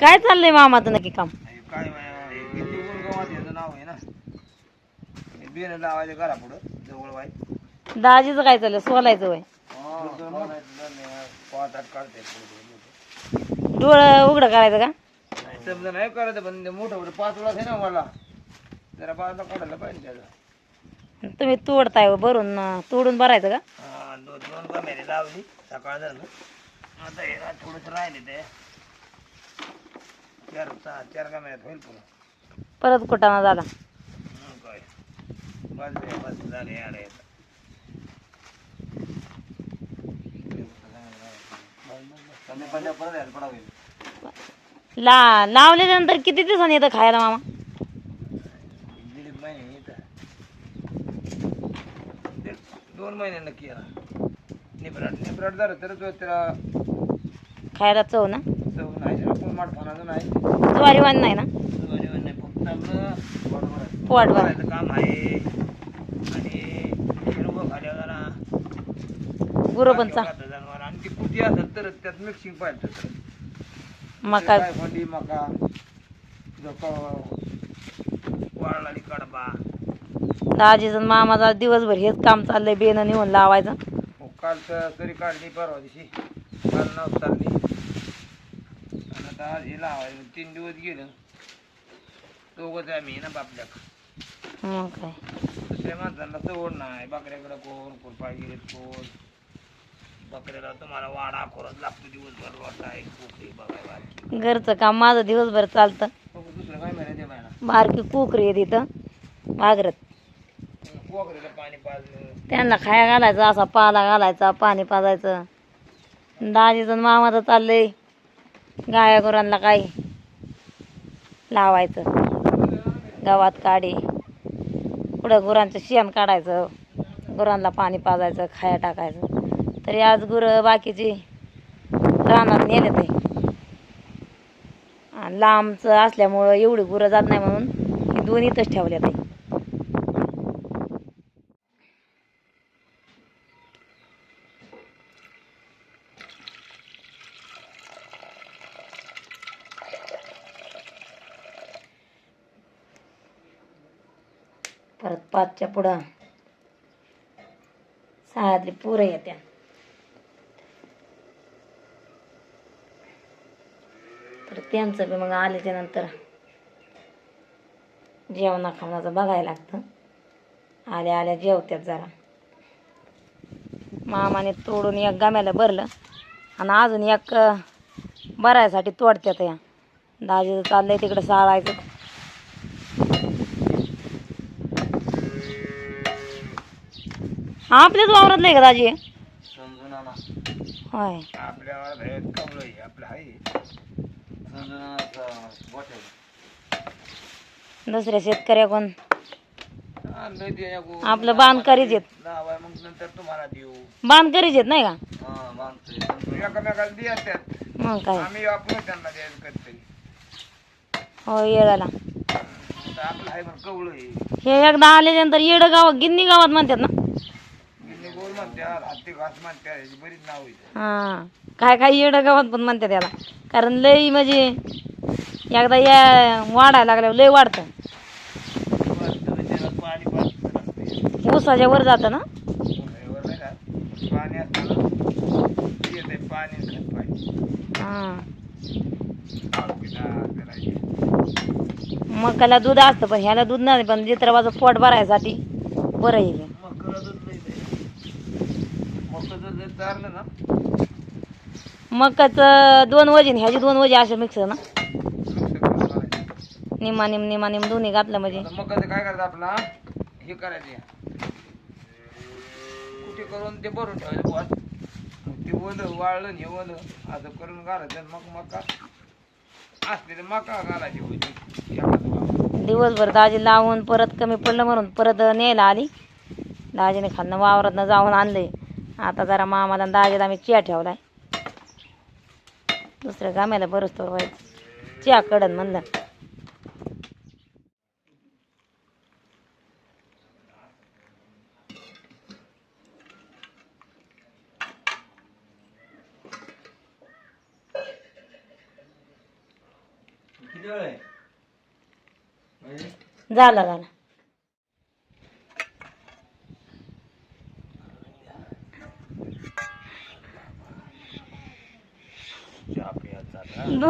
काय चाललंय मामाचं नक्की काम? काय किती नाव आहे ना? बियाणं लावायचं घरा पुढं जवळ वाय दाजीचं काय चाललंय? सोलायचं वय. पाच आठ काढते. डोळं उघडं करायचं का? समजा नाही करायचं पण ते मोठं मोठं पाच वेळा आहे ना मला. जरा बाजूला काढायला पाहिजे त्याचा. तुम्ही तोडताय हो, भरून अं, तोडून भरायचं का? हा दोन दोन कमेरी लावली सकाळ झालं. आता हे थोडंसं राहिले ते. चार सहा चार होईल पुन्हा परत कुटाणा दादा मग काय? बाजू बाजू झाले आले कमी पडल्या परत यायला पडावे. ला लावल्यानंतर किती दिवसांनी येतं खायला मामा? दीड महिने येतं. दीड दोन महिने नक्की येणार. निबराट निबराट झालं तर तो त्याला खायला चव ना? चव नाही. नाही ज्वारीवान नाही ना? चवजीवन नाही. फक्त आपलं भरायचं. काम आहे. आणि खाल्या जरा गुरं पण जनावर. आणि ती कुठी असेल तर त्यात मिक्सिंग पाहिजे तर मका. फंडी मका वाळलेली कडबा. दाजीचं मामाचा दिवसभर हेच काम चाललंय बेन नेऊन लावायचं. मग काल तर काढली परवा दिवशी. काल आणि आता हे तीन दिवस गेलं. दोघंच आम्ही ना बापल्याक. मग काय? दुसऱ्या माणसांना सवड नाही. बकऱ्याकडे कोण? कुरपा गेलेत कोण? बकऱ्याला तुम्हाला वाडा लागतो दिवसभर. वाटा एक कोकरी बघायला घरचं काम माझं दिवसभर चालतं. दुसरं काय बारकी कुकरी आहे तिथं. वागरत कोकरीला पाणी पाजलं. त्यांना खाया घालायचं असा पाला घालायचा पाणी पाजायचं. दाजीचं आणि मामाचं चाललंय. गाया गुरांना काय लावायचं. गावात काढी. पुढं गुरांचं शेण काढायचं. गुरांना पाणी पाजायचं खाया टाकायचं. तरी आज गुरं बाकीची रानात नेले ते लांबचं असल्यामुळं एवढी गुरं जात नाही म्हणून ही दोन इथंच ठेवल्या ते परत पुढं. सहातली पुरं येत्या. तर त्यांचं बी मग आल्याच्यानंतर जेवणा खावणाचं बघायला लागतं. आल्या आल्या जेवत्यात जरा. मामाने तोडून एक गाम्याला भरलं आणि अजून एक भरायसाठी तोडत्यात या. दाजीचं चाललंय तिकडं साळायचं. आपल्याच वावरात नाही का दाजी? समजून आणा होय. आपल्यावर भेद कमलं आहे आपलं आहे. समजून आणायचं वाटेल दुसऱ्या शेतकऱ्याकडून. आणलंय ते या गो- आपलं बांधकारीच आहेत. लावाय मग नंतर तुम्हाला देऊ. बांधकारीच आहेत नाही का? हा एकामेकाला त्यात मग काय? आम्ही आपण त्यांना द्यायचं कधीतरी. हो येळाला. आता आपलं आहे म्हणून कवळं आहे. हे एकदा आल्याच्यानंतर येडं गावात गिन्नी गावात म्हणतात ना. गिन्नी गोल म्हणत्यात हत्ती घास म्हणत्यात याची बरीच नाव आहेत. हां. काय काय येडं गावात पण म्हणतात त्याला कारण लई म्हणजे एकदा या वाढायला लागल्यावर लई वाढतं. वाटतं त्याला पाणी पाजतं नसते ऊसाच्या वर जातं ना? वर नाही राहत. पाणी असताना येत आहे पाणी आणि खत पाणी. हां. पिला करायचे मकाला दूध असतं पण ह्याला दूध नाही पण जित्राबाचं पोट भरायसाठी बरं येईल मग दूध लई मग चारलं ना? मकाचं दोन वजन ह्याची दोन वजे असे मिक्स ना. निमा निम निमा निम दोन्ही घातलं म्हणजे. कसं काय करायचं आपला? हे करायचे कुठे करून ते भरून ठेवायचं मग ते ओलं वाळलं हे ओलं. असं करून घालायचं मग मका. असलेलं मका घालायची होती. दिवसभर दाजी लावून परत कमी पडलं म्हणून परत न्यायला आली. दाजीने खालनं वावरातनं जाऊन आणलंय. आता जरा मामाला दाजीला आम्ही चिया ठेवलाय. दुसऱ्या गाम्याला बरंच तर व्हायचं. चिया कडन म्हणलं. झालं झालं.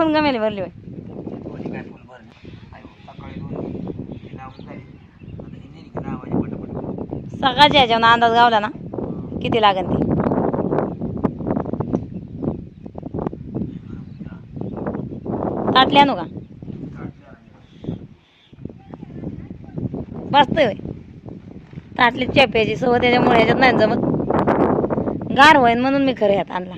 दोन गमेले भरले होय दोन्ही काय फुल भरले? आहे, सकाळी दोन ही लावून झाली आता ही नाही का लावायची पटापट सकाळच्या ह्याच्यावर अंदाज गावला ना? किती लागेल ती? ताटली आणू का? बसतोय होय ताटली चेप्याची सवय त्याच्यामुळे ह्याच्यात नाही जमत. गार होईन म्हणून मी खरं ह्यात आणला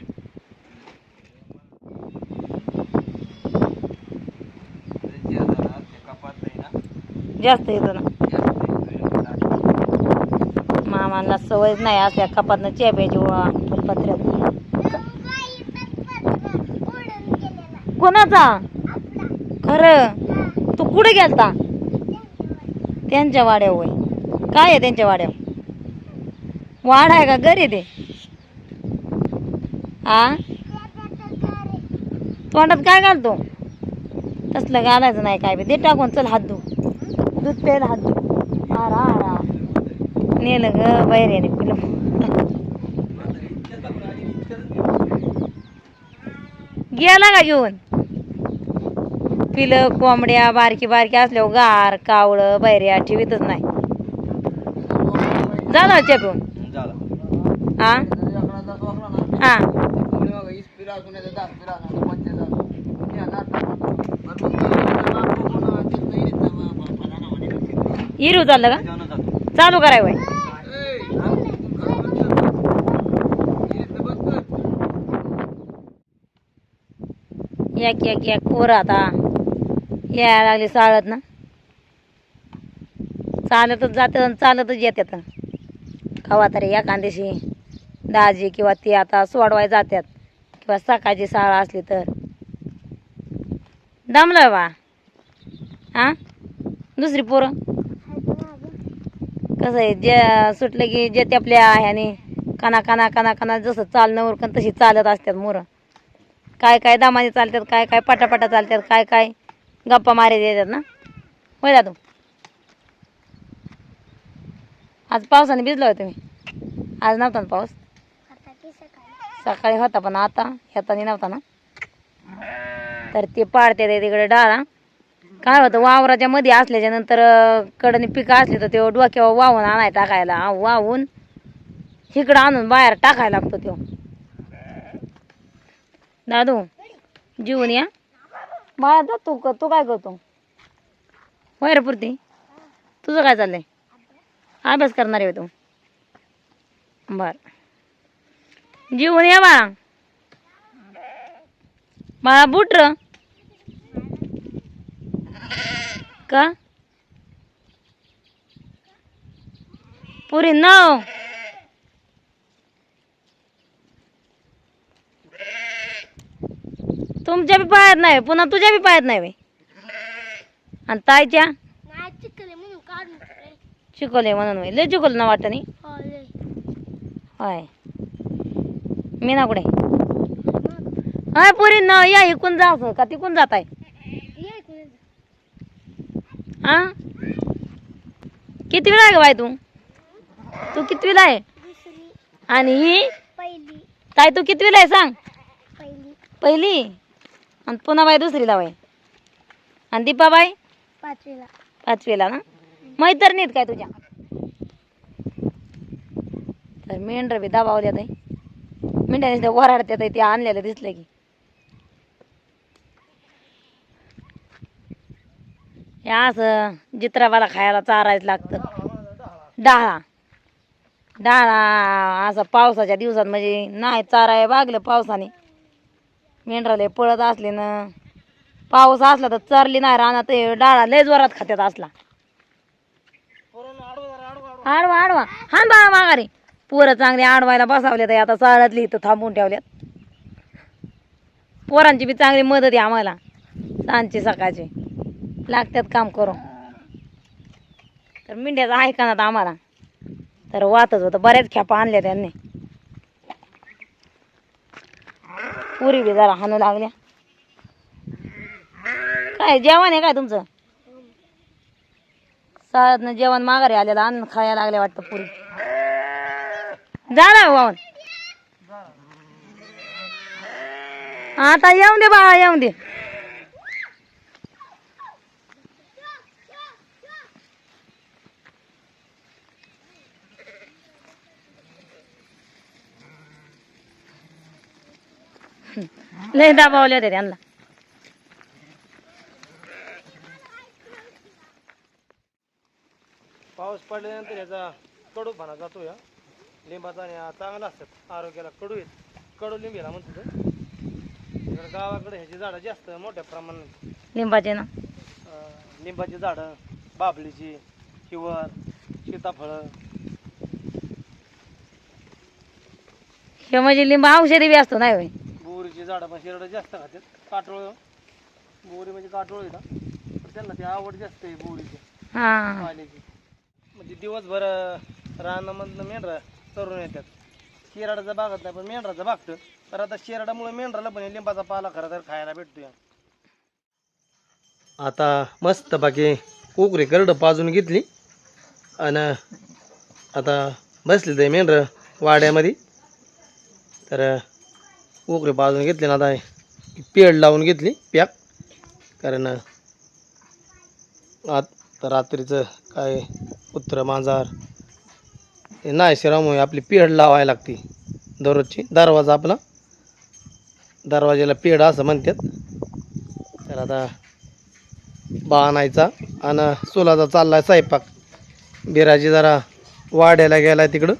कपात नाही ना जास्त येतो ना. मामांना सवय नाही असल्या कपातनं चेप्याची वा फुलपत्र्यात कोणाचा? खरं? तू कुठे गेलता? त्यांच्या वाड्या होय. काय आहे त्यांच्या वाड्या वाड आहे का? घरी ते? आ? तोंडात काय घालतो? तसलं घालायचं नाही काय बी. दे टाकून चल हात धु दूध प्यायला हात धु आरा आरा. नेलं ग बैऱ्याने पिलं. गेला का घेऊन. पिलं कोंबड्या बारकी बारकी असल्यावर गार कावळं बैऱ्या ठेवीतच नाही. झालं चेपून झालं हा हा हिरू हो चाललं का? चालू कराय वय एक एक एक पोरं आता. यायला लागली चालत ना. चालतच जातात आणि चालतच येतात कवा तरी एखाद्याशी दाजी किंवा ती आता सोडवाय जातात किंवा सकाळची शाळा असली तर. दमलं बा. हा? दुसरी पोरं? कसं आहे जे सुटलं की जे ते आपल्या ह्याने काना काना काना काना जसं चालणं उरकन तशी चालत असतात मोरं. काय काय दामाने चालतात काय काय पटापटा चालतात काय काय गप्पा मारे देतात ना. होय दादू? आज पावसाने भिजलो होय तुम्ही? आज नव्हता ना पाऊस? सकाळी होता पण आता येताना नव्हता ना. तर ते पाडते ते तिकडे डाळा काय होतं वावराच्या मध्ये असल्याच्या नंतर कडनी पिकं असली तर ते डोक्यावर वाहून आणाय टाकायला. वाहून इकडं आणून बाहेर टाकायला लागतो तो दादू जीवन या. बाळा जा तू क- तू काय करतो? होय रे पुरती. तुझं काय चाललंय? अभ्यास करणार आहे तू. बर. जीवन या बाळा बाळा बुट र. का? पुरी नव तुमच्या बी पायात नाही पुन्हा तुझ्या बी पायात नाही आणि ताईच्या? शिकवले म्हणून लय शिकवलं ना वाटतं नाही होय. मी ना कुठे हाय पुरी न या इकून जा का तिकून जात आहे किती वेळा आहे बाई तू? तू कितवीला आहे? आणि ही? ताई तू कितवीला आहे सांग? पहिली. पहिली? आणि पुन्हा बाई दुसरीला बाई. आणि दीपाबाई? पाचवीला. पाचवीला ना? मैत्रिणीत काय तुझ्या? तर मेंढर बी दबावल्यात आहे. मेंढ्याने वराडत्यात आहे ते आणलेलं दिसलं की. असं जित्रावाला खायला चारायच लागतं. डाळा. डाळा असं पावसाच्या दिवसात म्हणजे नाही चाराय बागलं पावसाने. मेंढराले पळत असले ना. पाऊस असला तर चरली नाही राहणार ते डाळा लय जोरात खात्यात असला. आडवा आडवा. हा बाळा माघारी. पोरं चांगली आडवायला बसावले तर आता चाळतली इथं थांबून ठेवल्यात. पोरांची बी चांगली मदत आहे आम्हाला. सांजची सकाळची. लागतात काम करून. तर मेंढ्याचं आहे का ना आम्हाला? तर वातच होतं. बऱ्याच खेपा आणल्या त्यांनी. पुरी बी जरा हाणू लागल्या. काय जेवण आहे काय तुमचं? साळ्यातनं जेवण माघारी आलेलं अन्न खायला लागले वाटतं पुरी. जा ना हो वाहून आता येऊन दे बाळा येऊन दे. लय दाबावले होते त्यांना पाऊस पडल्यानंतर याचा कडूपणा जातो या. लिंबाचा आणि हा चांगला असतात आरोग्याला कडू आहेत. कडू लिंब याला म्हणतो तो. इकडं गावाकडे ह्याची झाडं जास्त मोठ्या प्रमाणात. लिंबाचे ना. अं, लिंबाची झाडं बाभळीची हिवर सीताफळं. हे म्हणजे लिंब औषधी बी असतो नाही होय. बोरीची झाडं पण शिरडं जास्त खातात काटोळ बोरी म्हणजे काटोळ येतात पण त्यांना ती आवड जास्त आहे बोरीची. हा. पाण्याची. म्हणजे दिवसभर रानामधनं मेंढरा चरून येतात. शिराडाचा बागत नाही पण मेंढराचं बागतं तर आता शिराडामुळे मेंढराला पण हे लिंबाचा पाला खरा तर खायला भेटतोय. आता मस्त बाकी कोकरी करड पाजून घेतली. आणि आता बसली ते मेंढर वाड्यामध्ये. तर कोकरी पाजून घेतली ना आता पेड लावून घेतली पॅक. कारण आत रात्रीचं काय कुत्र मांजार हे नाही शिरामुळे आपली पेड लावायला लागते. दररोजची. दरवाजा आपला. दरवाजाला पेड असं म्हणतात. तर आता बाणायचा आणि सोलाचा चाललाय स्वयंपाक. बिराजी जरा वाड्याला गेला तिकडं.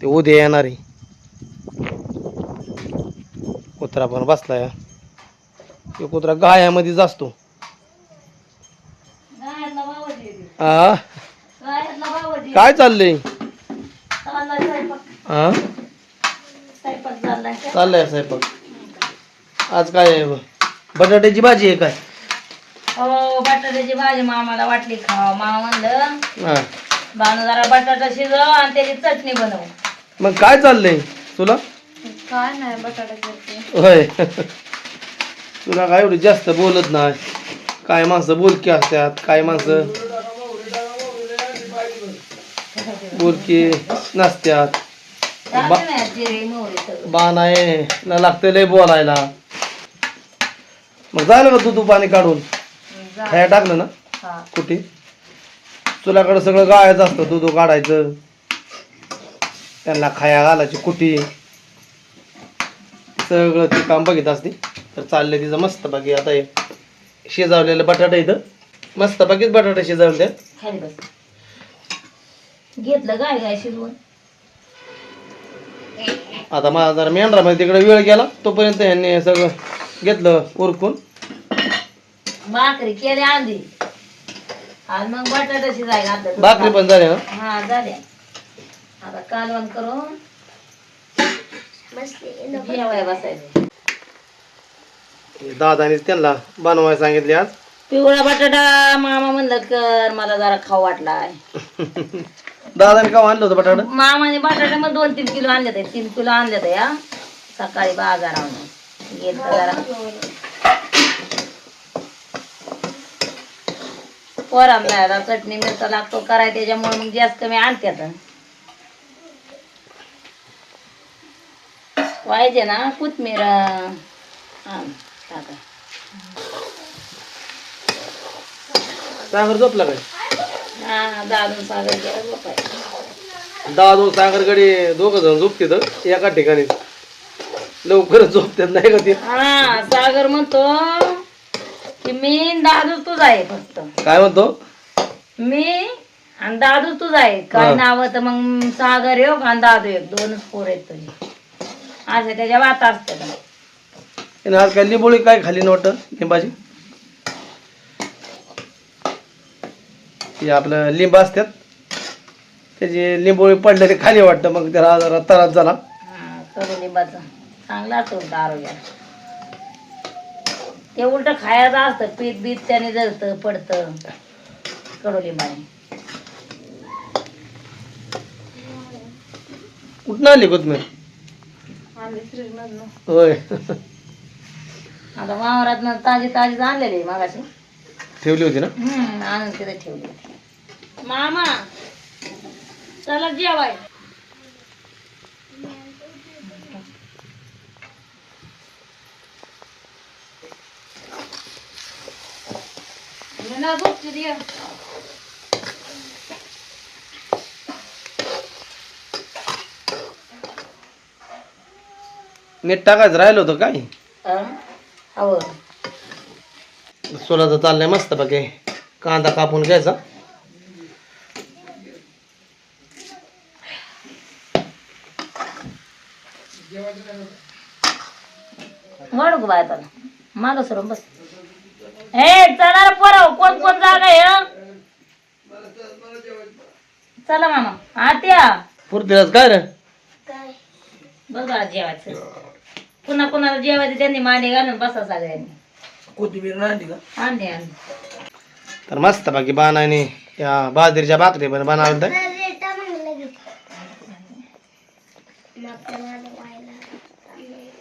ते उद्या येणार आहे. कुत्रा पण बसलाय. तो कुत्रा गायामध्येच असतो काय चाललंय? हा चाललंय. स्वयंपाक. आज काय आहे? बटाट्याची भाजी आहे काय? हो बटाट्याची भाजी मामाला वाटली खावा. मामा म्हणलं हा. बाणू जरा बटाटा शिजव आणि त्याची चटणी बनव. मग काय चाललंय? तुला? काय नाही बटाटा करते. होय. तुला काय एवढी जास्त बोलत नाही? काय माणसं बोलकी असतात? काय माणसं बोलकी नसत्यात सगळं. बाण आहे ना लागतं लय बोलायला. मग झालं का तू तू पाणी काढून. खाया टाकलं ना? कुठे? तुलाकडं सगळं गाळायचं असतं दूध काढायचं. त्यांना खाया घालायची कुठी? सगळं ते काम बघित असते. तर चाललंय तिचं मस्त बाकी आता हे शिजवलेलं बटाटा इथं. मस्त बाकीच बटाटा शिजवले खाली बस. घेतलं गाय गाय शिजवून? आता माझा जरा मेंढरामध्ये तिकडे वेळ गेला तोपर्यंत ह्यांनी हे सगळं घेतलं उरकून. भाकरी केली आंधी. आणि मग बटाटा शिजाय घातलं भाकरी पण झाली ना हा झाल्या. आता कालवण करून जेवाय बसायचं. दादानीच त्यांना बनवायला सांगितले आज. पिवळा बटाटा मामा म्हणलं कर मला जरा खाऊ वाटलाय. दादाने का आणलं होतं बटाटा? मामाने बटाटे मग दोन तीन किलो आणले ते तीन किलो आणले ते या सकाळी बाजारावरून गेलं जरा. पोरांना आता चटणी मिरचा लागतो कराय त्याच्यामुळे मग जास्त कमी आणतात पाहिजे ना कोथमीर. सागर झोपला काय हा दादून सागर गेला झोपायला. दादू सागरकडे दोघं जण झोपतात एका ठिकाणी. लवकरच झोपतात नाही का ते? हा सागर म्हणतो की मी दादू तुझा आहे फक्त. काय म्हणतो? मी आणि दादू तुझा आहे. काय. नाव तर मग सागर एक आणि दादू एक दोनच पोर आहेत तुझे असे त्याच्या वाता त्याने आज काय लिंबोळी काय खाली नव्हतं लिंबाची? ती आपलं लिंब असतात त्याची लिंबोळी पडलेली खाली वाटतं मग त्याला जरा त्रास झाला. हा कडुलिंबाचं चांगला असतो उलट आरोग्याला. ते उलट खायचं असतं पीठ बीत त्याने जळतं पडतं. कडुलिंबाने कुठं आली कोथमीर होय. आता वावरात ताजी ताजी आणलेली मागाशी. ठेवली होती ना? हम्म, आणून तिथे ठेवली मामा चला जेवाय. ना झोपची मीठ टाकायचं राहिलं होतं काय? हो सोलाचं चाललंय मस्त बाकी कांदा कापून घ्यायचा. बाय माग सर बस. हे चला रे पोरं कोण कोण जागा आहे? चला मामा आत्या. पुरतीलाच काय रे? बाळा जेवायचं. पुन्हा कोणाला जेवायचं त्यांनी मांडी घालून बसा सगळ्यांनी. कोथिंबीर नाही का? आणली आणली तर मस्त बाकी बाणाने या बाजरीच्या भाकरी पण बनवलं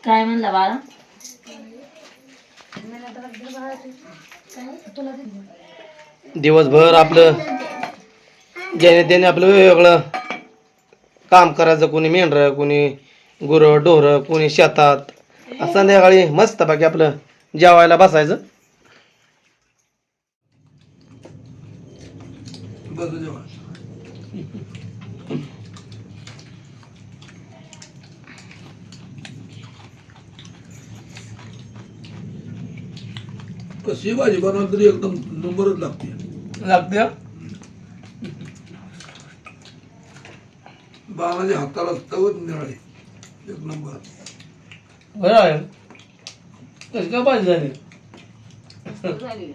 काय म्हणला बाळा? दिवसभर आपलं ज्याने त्याने आपलं वेगवेगळं काम करायचं कोणी मेंढरं कोणी गुरं ढोरं कोणी शेतात. संध्याकाळी मस्त बाकी आपलं जेवायला बसायचं. कशी भाजी बनवली तरी एकदम नंबरच लागते. लागते? बाणाच्या हाताला तवच निळाले एक नंबर. बरं आहे कशी काय भाजी झाली झाली